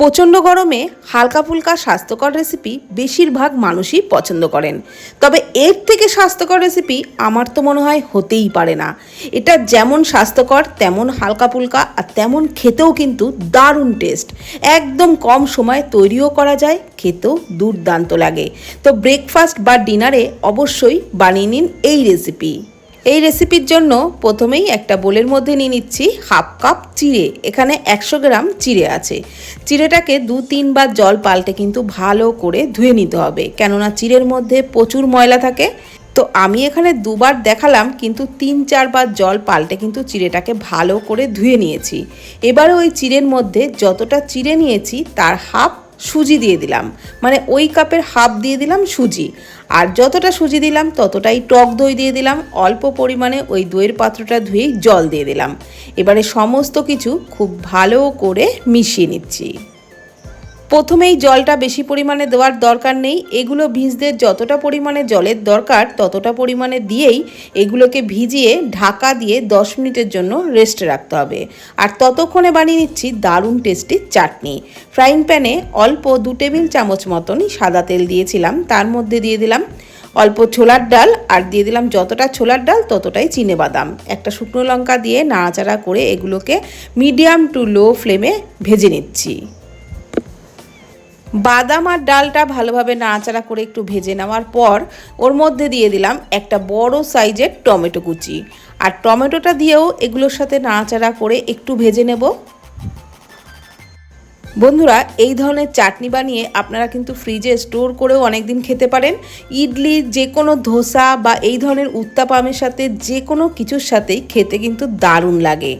প্রচণ্ড গরমে হালকা ফুলকা স্বাস্থ্যকর রেসিপি বেশিরভাগ মানুষই পছন্দ করেন। তবে এর থেকে স্বাস্থ্যকর রেসিপি আমার তো মনে হয় হতেই পারে না। এটা যেমন স্বাস্থ্যকর, তেমন হালকা ফুলকা আর তেমন খেতেও কিন্তু দারুণ টেস্ট একদম কম সময়ে তৈরিও করা যায়, খেতেও দুর্দান্ত লাগে। তো ব্রেকফাস্ট বা ডিনারে অবশ্যই বানিয়ে নিন এই রেসিপি এই রেসিপির জন্য প্রথমেই একটা বোলের মধ্যে নিয়ে নিচ্ছি হাফ কাপ চিড়ে। এখানে একশো গ্রাম চিড়ে আছে। চিড়েটাকে দু তিনবার জল পাল্টে কিন্তু ভালো করে ধুয়ে নিতে হবে। কেননা চিড়ের মধ্যে প্রচুর ময়লা থাকে। তো আমি এখানে দুবার দেখালাম, কিন্তু তিন চারবার জল পাল্টে কিন্তু চিড়েটাকে ভালো করে ধুয়ে নিয়েছি। এবারে ওই চিড়ের মধ্যে যতটা চিড়ে নিয়েছি, তার হাফ সুজি দিয়ে দিলাম। মানে ওই কাপের হাফ দিয়ে দিলাম সুজি। আর যতটা সুজি দিলাম, ততটাই টক দই দিয়ে দিলাম। অল্প পরিমাণে ওই দইয়ের পাত্রটা ধুয়ে জল দিয়ে দিলাম। এবারে সমস্ত কিছু খুব ভালো করে মিশিয়ে নিচ্ছি। প্রথমেই জলটা বেশি পরিমাণে দেওয়ার দরকার নেই। এগুলো ভিজতে যতটা পরিমাণে জলের দরকার ততটা পরিমাণে দিয়েই এগুলোকে ভিজিয়ে ঢাকা দিয়ে দশ মিনিটের জন্য রেস্টে রাখতে হবে। আর ততক্ষণে বানিয়ে নিচ্ছি দারুণ টেস্টি চাটনি। ফ্রাইং প্যানে অল্প দু টেবিল চামচ মতনই সাদা তেল দিয়েছিলাম। তার মধ্যে দিয়ে দিলাম অল্প ছোলার ডাল আর দিয়ে দিলাম যতটা ছোলার ডাল ততটাই চিনে বাদাম। একটা শুকনো লঙ্কা দিয়ে নাড়াচাড়া করে এগুলোকে মিডিয়াম টু লো ফ্লেমে ভেজে নিচ্ছি। বাদাম আর ডালটা ভালোভাবে নাড়াচাড়া করে একটু ভেজে নেওয়ার পর ওর মধ্যে দিয়ে দিলাম একটা বড় সাইজের টমেটো কুচি। আর টমেটোটা দিয়েও এগুলোর সাথে নাড়াচাড়া করে একটু ভেজে নেব। বন্ধুরা, এই ধরনের চাটনি বানিয়ে আপনারা কিন্তু ফ্রিজে স্টোর করেও অনেক দিন খেতে পারেন। ইডলি যে কোনো ধোসা বা এই ধরনের উত্তাপামের সাথে যে কোনো কিছুর সাথেই খেতে কিন্তু দারুণ লাগে।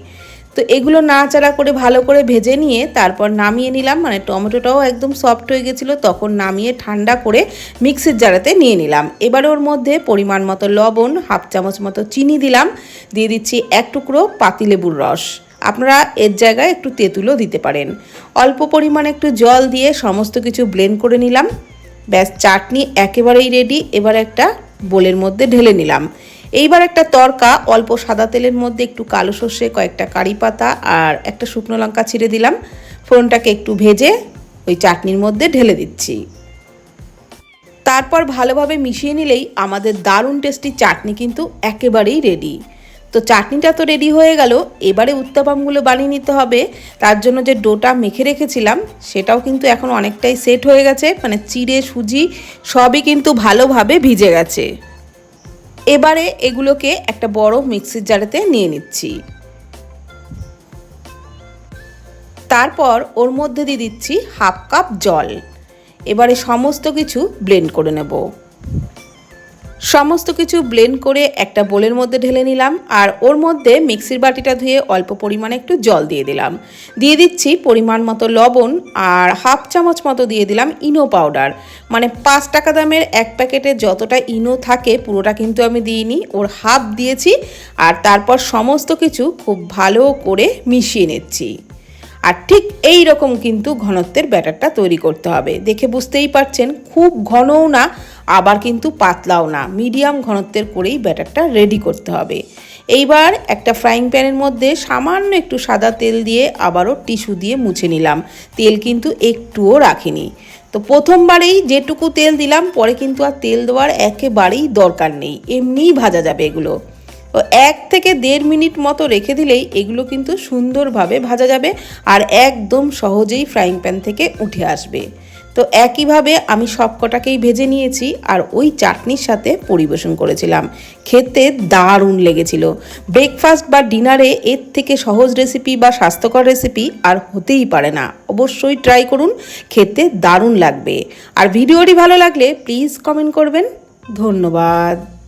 তো এগুলো নাড়াচাড়া করে ভালো করে ভেজে নিয়ে তারপর নামিয়ে নিলাম। মানে টমেটোটাও একদম সফট হয়ে গেছিল, তখন নামিয়ে ঠান্ডা করে মিক্সির জারাতে নিয়ে নিলাম। এবার ওর মধ্যে পরিমাণ মতো লবণ, হাফ চামচ মতো চিনি দিলাম। দিয়ে দিচ্ছি এক টুকরো পাতিলেবুর রস। আপনারা এর জায়গায় একটু তেঁতুলও দিতে পারেন। অল্প পরিমাণে একটু জল দিয়ে সমস্ত কিছু ব্লেন্ড করে নিলাম। ব্যাস, চাটনি একেবারেই রেডি এবার একটা বোলের মধ্যে ঢেলে নিলাম। এইবার একটা তরকা, অল্প সাদা তেলের মধ্যে একটু কালো সর্ষে, কয়েকটা কারি পাতা আর একটা শুকনো লঙ্কা ছিঁড়ে দিলাম। ফোড়নটাকে একটু ভেজে ওই চাটনির মধ্যে ঢেলে দিচ্ছি। তারপর ভালোভাবে মিশিয়ে নিলেই আমাদের দারুণ টেস্টি চাটনি কিন্তু একেবারেই রেডি তো চাটনিটা তো রেডি হয়ে গেল। এবারে উত্তাপামগুলো বানিয়ে নিতে হবে। তার জন্য যে ডোটা মেখে রেখেছিলাম, সেটাও কিন্তু এখন অনেকটাই সেট হয়ে গেছে। মানে চিড়ে, সুজি সবই কিন্তু ভালোভাবে ভিজে গেছে। এবারে এগুলোকে একটা বড় মিক্সির জারেতে নিয়ে নিচ্ছি। তারপর ওর মধ্যে দিয়ে দিচ্ছি হাফ কাপ জল। এবারে সমস্ত কিছু ব্লেন্ড করে নেব। সমস্ত কিছু ব্লেন্ড করে একটা বোলের মধ্যে ঢেলে নিলাম, আর ওর মধ্যে মিক্সির বাটিটা ধুয়ে অল্প পরিমাণে একটু জল দিয়ে দিলাম। দিয়ে দিচ্ছি পরিমাণ মতো লবণ, আর হাফ চামচ মতো দিয়ে দিলাম ইনো পাউডার। মানে পাঁচ টাকা দামের এক প্যাকেটে যতটা ইনো থাকে, পুরোটা কিন্তু আমি দিইনি, ওর হাফ দিয়েছি, আর তারপর সমস্ত কিছু খুব ভালো করে মিশিয়ে নিচ্ছি। আর ঠিক এই রকম কিন্তু ঘনত্বের ব্যাটারটা তৈরি করতে হবে। দেখে বুঝতেই পারছেন, খুব ঘনও না, আবার কিন্তু পাতলাও না। মিডিয়াম ঘনত্বের করেই ব্যাটারটা রেডি করতে হবে। এইবার একটা ফ্রাইং প্যানের মধ্যে সামান্য একটু সাদা তেল দিয়ে আবারও টিস্যু দিয়ে মুছে নিলাম। তেল কিন্তু একটুও রাখিনি। তো প্রথমবারেই যেটুকু তেল দিলাম, পরে কিন্তু আর তেল দেওয়ার একেবারেই দরকার নেই। এমনিই ভাজা যাবে এগুলো। এক থেকে দেড় মিনিট মতো রেখে দিলেই এগুলো কিন্তু সুন্দরভাবে ভাজা যাবে আর একদম সহজেই ফ্রাইং প্যান থেকে উঠে আসবে। তো একইভাবে আমি সব কটাকেই ভেজে নিয়েছি আর ওই চাটনির সাথে পরিবেশন করেছিলাম। খেতে দারুণ লেগেছিল। ব্রেকফাস্ট বা ডিনারে এর থেকে সহজ রেসিপি বা স্বাস্থ্যকর রেসিপি আর হতেই পারে না। অবশ্যই ট্রাই করুন, খেতে দারুণ লাগবে। আর ভিডিওটি ভালো লাগলে প্লিজ কমেন্ট করবেন। ধন্যবাদ।